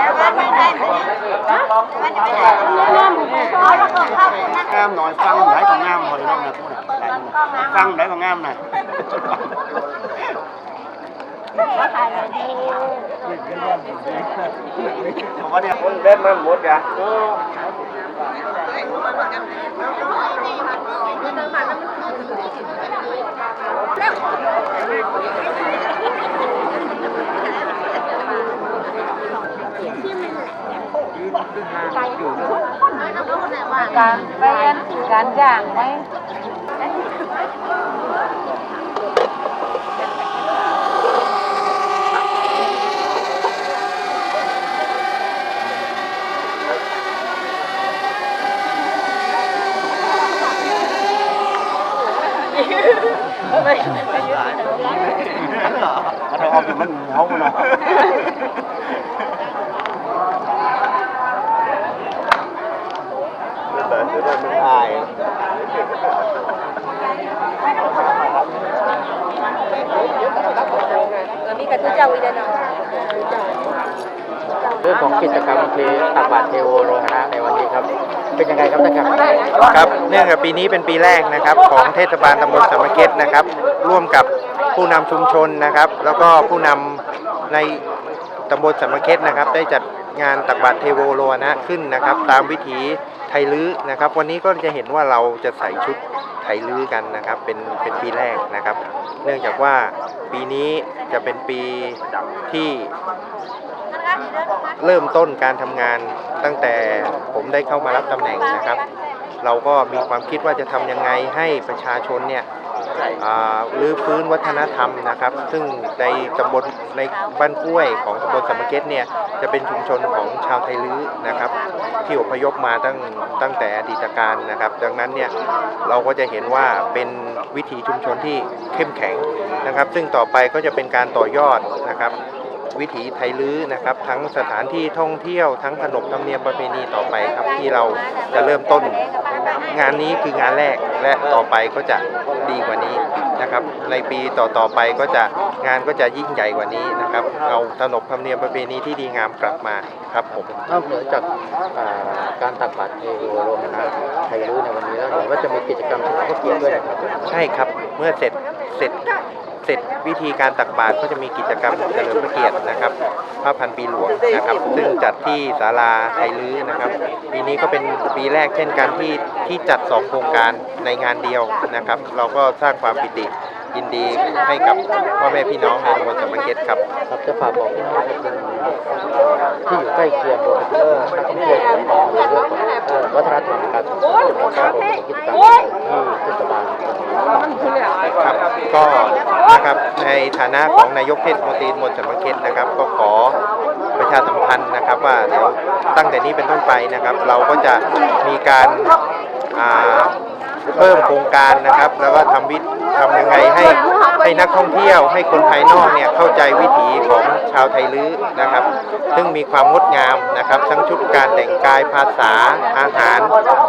เรามาวันนี้เดี๋ยวว่ากันว่าชิมครบเลยเนี่ยใส่ดีกว่าหน่อยนึงงามหน่อยฟังไหนก็งามพอเลยนะฟังไหน การเรียนการไปยันการย่างไหม มันเอาไปมันหัวมันเนาะ มีกระตุ้น เจ้าอีเดนเรื่องของกิจกรรมเทตักบาตรเทโวโรหณะในวันนี้ครับ เป็นยังไงครับท่านครับครับ เนื่องจากปีนี้เป็นปีแรกนะครับ ของเทศบาลตำบลสามเกตนะครับ ร่วมกับผู้นำชุมชนนะครับ แล้วก็ผู้นำในตำบลสามเกตนะครับ ได้จัดงานตักบาตรเทโวโรหณะขึ้นนะครับ ตามวิถี ไทยลื้อนะครับ วันนี้ก็จะเห็นว่าเราจะใส่ชุดไทยลื้อกันนะครับ เป็นเป็นปีแรกนะครับ เนื่องจากว่าปีนี้จะเป็นปีที่เริ่มต้นการทำงานตั้งแต่ผมได้เข้ามารับตำแหน่งนะครับ เราก็มีความคิดว่าจะทำยังไงให้ประชาชนเนี่ย รื้อฟื้นวัฒนธรรมนะครับ ซึ่งในตำบลในบ้านกล้วยของตำบลสามเกตเนี่ยจะเป็นชุมชนของชาวไทยลื้อนะครับ ที่อพยพมาตั้งตั้งแต่อดีตการนะครับ ดังนั้นเนี่ยเราก็จะเห็นว่าเป็นวิถีชุมชนที่เข้มแข็งนะครับ ซึ่งต่อไปก็จะเป็นการต่อยอดนะครับวิถีไทยลื้อนะครับ ทั้งสถานที่ท่องเที่ยวทั้งขนบธรรมเนียมประเพณีต่อไปครับที่เราจะเริ่มต้น งานนี้คืองานแรกและต่อไปก็จะดีกว่านี้นะครับ ในปีต่อๆไปก็จะงานก็จะยิ่งใหญ่กว่านี้นะครับ เอาขนบธรรมเนียมประเพณีที่ดีงามกลับมาครับผมนอกเหนือจากอ่าการตักบาตรเทโวโรหณะไทยรู้ในวันนี้แล้วเห็นว่าจะมีกิจกรรมเฉลิมพระเกียรติด้วยนะครับใช่ครับเมื่อเสร็จเสร็จเสร็จวิธีการตักบาตรก็จะมีกิจกรรมเฉลิมพระเกียรตินะครับ พระพันปีหลวงนะครับ ซึ่งจัดที่ศาลาไทยลื้อนะครับปีนี้ก็เป็นปีแรกเช่นกันที่ที่จัดสองโครงการในงานเดียวนะครับ เราก็สร้างความปิติยินดีให้กับพ่อแม่พี่น้องในตำบลสามเกตครับครับจะฝากบอกพี่น้องประชาชนที่อยู่ใกล้เคียงรวมไปถึงนักท่องเที่ยวของเราในเรื่องของเอ่อวัฒนธรรมการท่องเที่ยวและการรวมกิจกรรมที่เทศบาล ครับก็นะครับในฐานะของนายกเทศมนตรีตำบลสมเกตนะครับ ก็ขอประชาสัมพันธ์นะครับว่าเดี๋ยวตั้งแต่นี้เป็นต้นไปนะครับ เราก็จะมีการเพิ่มโครงการนะครับ แล้วก็ทำวิทำยังไงให้ให้นักท่องเที่ยวให้คนภายนอกเนี่ยเข้าใจวิถีของชาวไทยลื้อนะครับ ซึ่งมีความงดงามนะครับ ทั้งชุดการแต่งกายภาษาอาหาร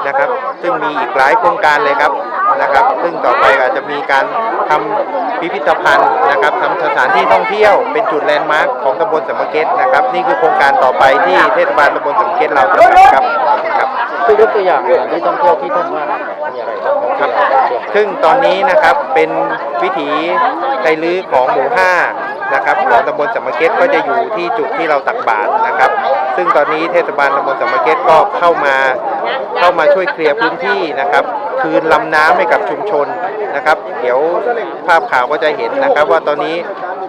นะครับ ซึ่งมีอีกหลายโครงการเลยครับ นะครับ ซึ่งต่อไปอาจจะมีการทำพิพิธภัณฑ์นะครับทำสถานที่ท่องเที่ยวเป็นจุดแลนด์มาร์คของตำบลสามเกตนะครับนี่คือโครงการต่อไปที่เทศบาลตำบลสามเกตเราจะทำครับครับช่วยยกตัวอย่างสถานที่ท่องเที่ยวที่ท่านว่ามีอะไรบ้างครับที่เราเตรียมซึ่งตอนนี้นะครับเป็นวิถีไทยลื้อของหมู่5นะครับของตำบลสามเกตก็จะอยู่ที่จุดที่เราตักบาตรนะครับ ซึ่งตอนนี้เทศบาลตำบลสามเกตก็เข้ามาเข้ามาช่วยเคลียร์พื้นที่นะครับ คืนลำน้ำให้กับชุมชนนะครับ เดี๋ยวภาพข่าวก็จะเห็นนะครับ ว่าตอนนี้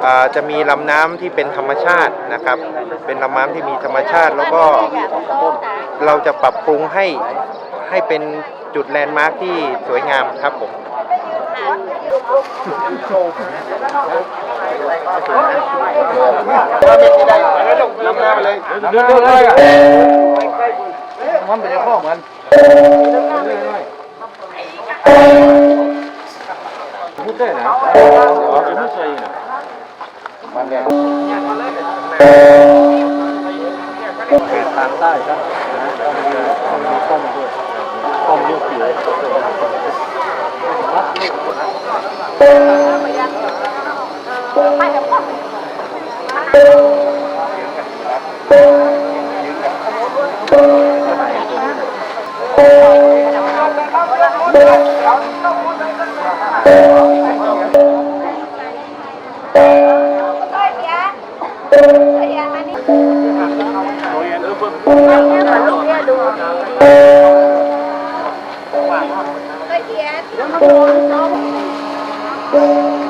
เอ่อจะมีลำน้ำที่เป็นธรรมชาตินะครับ เป็นลำน้ำที่มีธรรมชาติ แล้วก็เราจะปรับปรุงให้ให้เป็นจุดแลนด์มาร์คที่สวยงามครับผมเรื่องอะไรอะมันเป็นข้อเหมือน มันเนี่ยทางใต้ครับต้มต้มด้วยต้มเยอะผิ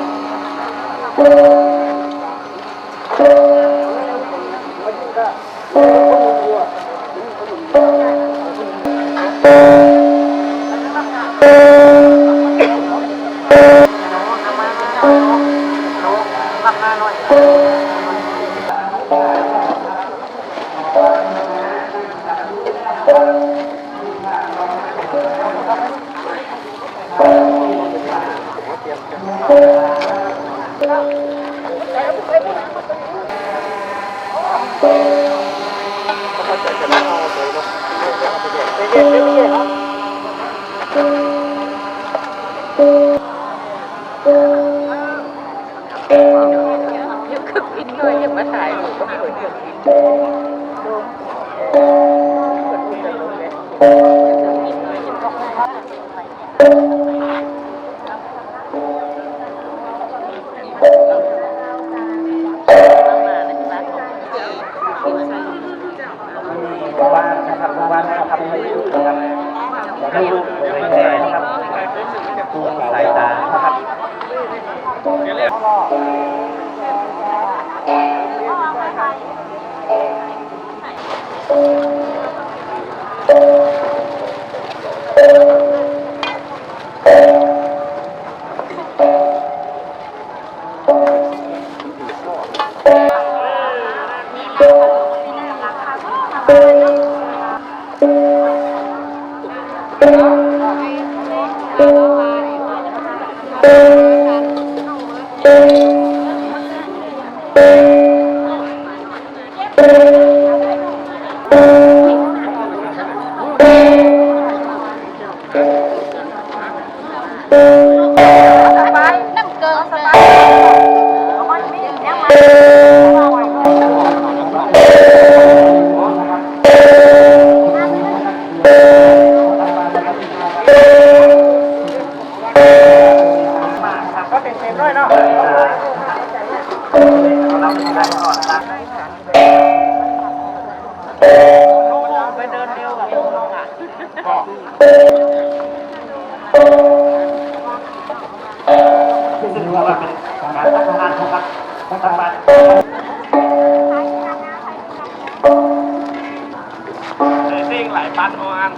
วกิน ซิ่งหลายปันประมาณ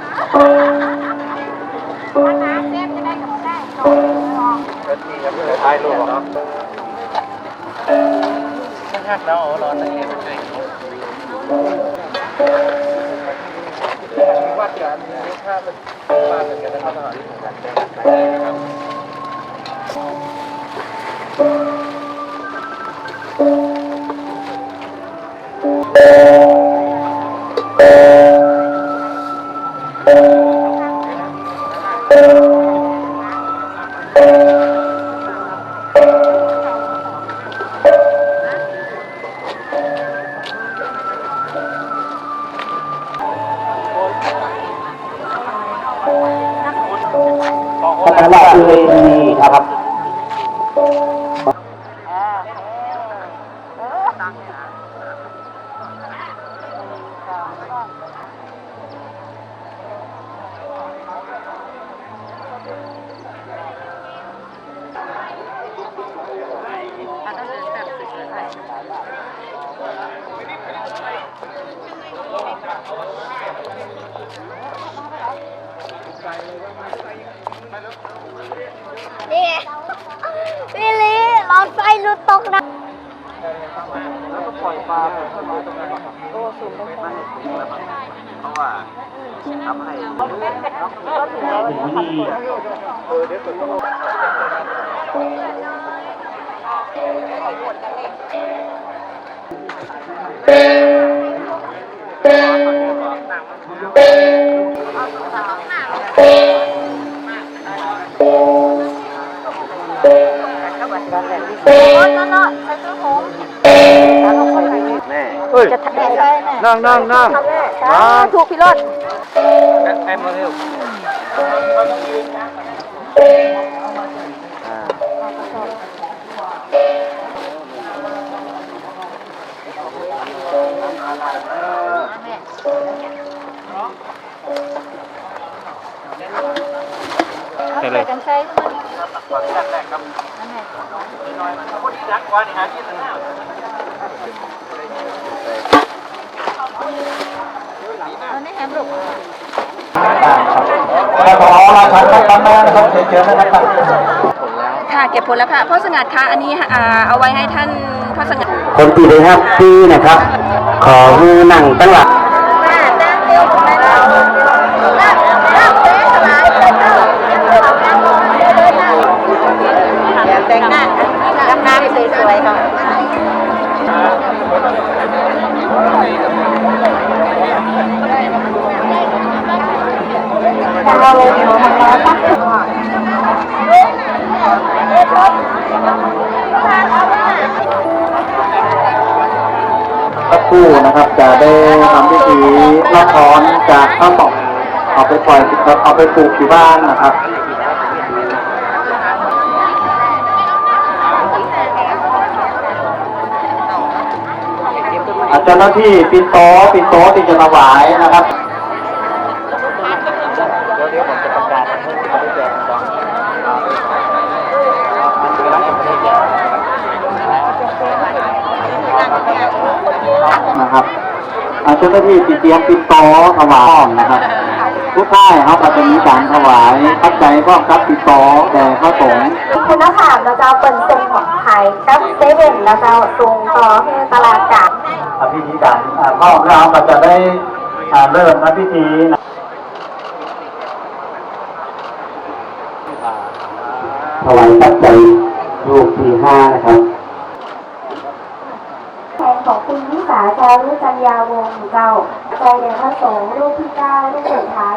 ท้ายลูกเนาะแล้วรอแต่เองว่าจะมีค่าเป็นค่าเป็นกันนะครับพัฒ ว่าตัวสูงลงไปเพราะว่าทำให้โอ้ยนั่นน่ะใส่เสื้อผมแม่เฮ้ยจะทำอะไรเนี่ยนั่งนั่งนั่ง อ่าถูกพี่รถแอมมาเร็วใส่กันใช้ใช่ไหมก่อนแรกแรกครับนิดหน่อยคนที่รักกว่านี่หาที่ตั้งหน้าเอานี่แฮมลูกขอราชันครับแม่นะครับเชิญๆนะครับค่ะเก็บผลแล้วค่ะพ่อสงัดคะอันนี้เอาไว้ให้ท่านพ่อสงัดคนที่ได้รับที่นะครับขอมือนั่งตั้งหลัก สักครู่นะครับจะได้ทำพิธีลอกถอนจากข้าวตอกเอาไปปล่อยเอาไปปลูกที่บ้านนะครับอาเจ้าหน้าที่ปินโต๊ะปินโต๊ะที่จะถวายนะครับ เดี๋ยวเดี๋ยวผมจะประกาศให้เขาได้แจกน้องมันคือร้านของไม่ได้แจก นะครับอา เจ้าหน้าที่ติเตรียมปิดโตถวายนะครับทุกท่ายเขาก็จะมีการถวายปัจจัยพร้อมกับปิดโตแด่พระสงฆ์คุณภาพเราจะเอาเป็นเซ็นของไทยกับเซเว่นเราจะส่งต่อให้ตลาดกลางพิธีการอ่าพร้อมแล้วก็จะได้อ่าเริ่มนะพิธีนะถวายปัจจัยรูปที่ห้านะครับแทน ของคุณนิสาจารุจัญญาวงศ์เก่าใจเดชพระสงฆ์รูปที่เก้ารูปสุดท้าย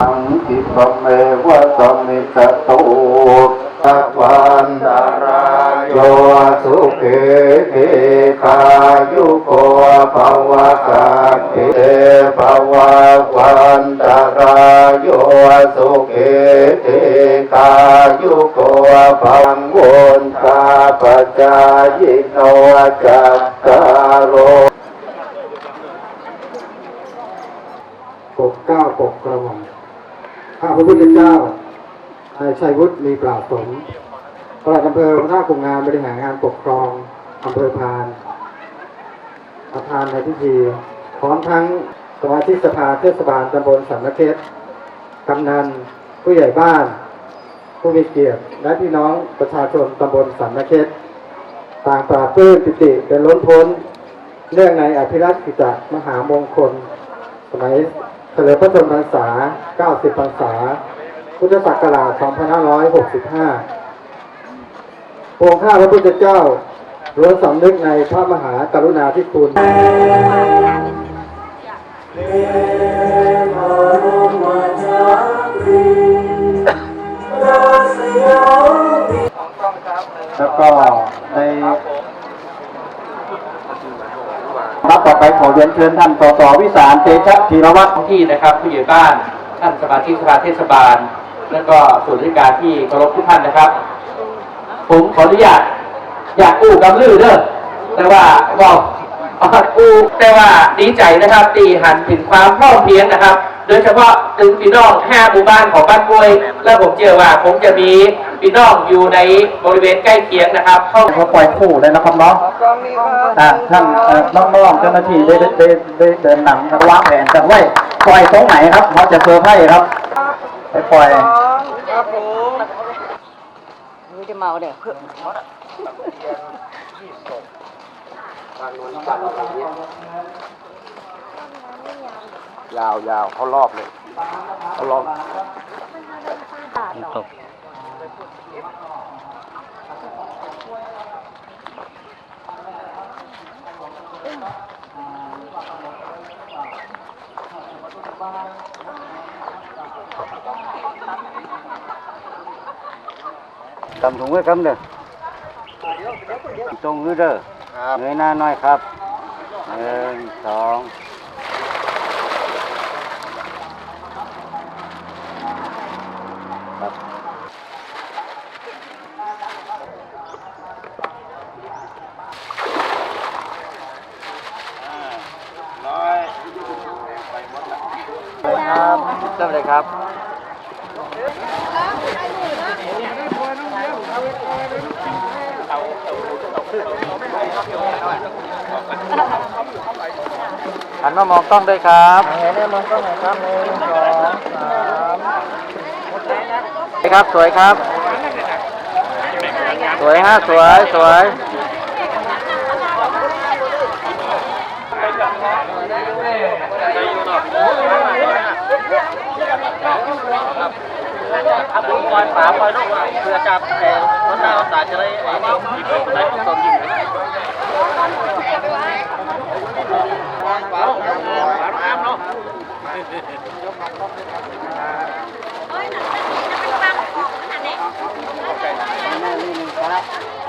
อังคิปเมวะสมมิกโตะวันดารา โยสุเขเกกายุโกภวะสัตเตภวะวันตรายโยสุเขเกกายุโกภวังวนตาปจายโนจักกาโรปกเก้าปกกระหม่อมข้าพระพุทธเจ้านายชัยวุฒิมีปราสม ปลัดอำเภอหัวหน้ากลุ่มงานบริหารงานปกครองอำเภอพานประธานในพิธีพร้อมทั้งสมาชิกสภาเทศบาลตำบลสันนเขตกำนันผู้ใหญ่บ้าน ผู้มีเกียรติและพี่น้องประชาชนตำบลสันนเขตต่างปราบปื้มปิติเป็นล้นพ้น เรื่องในอภิรักษ์กิจมหามงคล สมัยเฉลิมพระชนมพรรษา 90 พรรษา พุทธศักราช 2565พระ องค์ข้าพระพุทธเจ้าล้วนสำนึกในพระมหากรุณาธิคุณแล้วก็ในรับต่อไปขอเรียนเชิญท่านสสวิสารเตชะธีรวัตรท้องที่นะครับผู้ใหญ่บ้าน ท่านสมาชิกสภาเทศบาล และก็ส่วนราชการที่เคารพทุกท่านนะครับผม ขออนุญาตอยากอู้กำลือเด้อแต่ว่าบอกอู้แต่ว่าดีใจนะครับตีหันถึงความพร้อมเพรียงนะครับ โดยเฉพาะถึงพี่น้องห้าหมู่บ้านของบ้านกล้วย และผมเชื่อว่าผมจะมีพี่น้องอยู่ในบริเวณใกล้เคียงนะครับ เข้าเขาปล่อยคู่เลยนะครับเนาะอ่าท่านเอ่อน้องๆเจ้าหน้าที่ได้ได้ได้ได้เดินนำครับวางแผนกันไว้ปล่อยตรงไหนครับเขาจะเซอร์ไพรส์ครับไปปล่อย จะเมาเดี๋ยวยาวยาวเขารอบเลยเขารอบกำถุงไว้กำเด้อตรงนี้เด้อเงยหน้าหน่อยครับหนึ่งสองครับครับเริ่มเลยครับ หันมามองกล้องด้วยครับหันมามองกล้องหน่อยครับหนึ่งสองสามสวยครับ สวยครับ สวยฮะ สวย สวยเอาปืนปล่อยฝาปล่อยลูกเพื่อจับแต่คนหน้าตาจะได้ไอ้นี่ยิงไปได้สมยิงเลยฝาลูกฝาน้ำเนาะหน้านี่หนึ่ง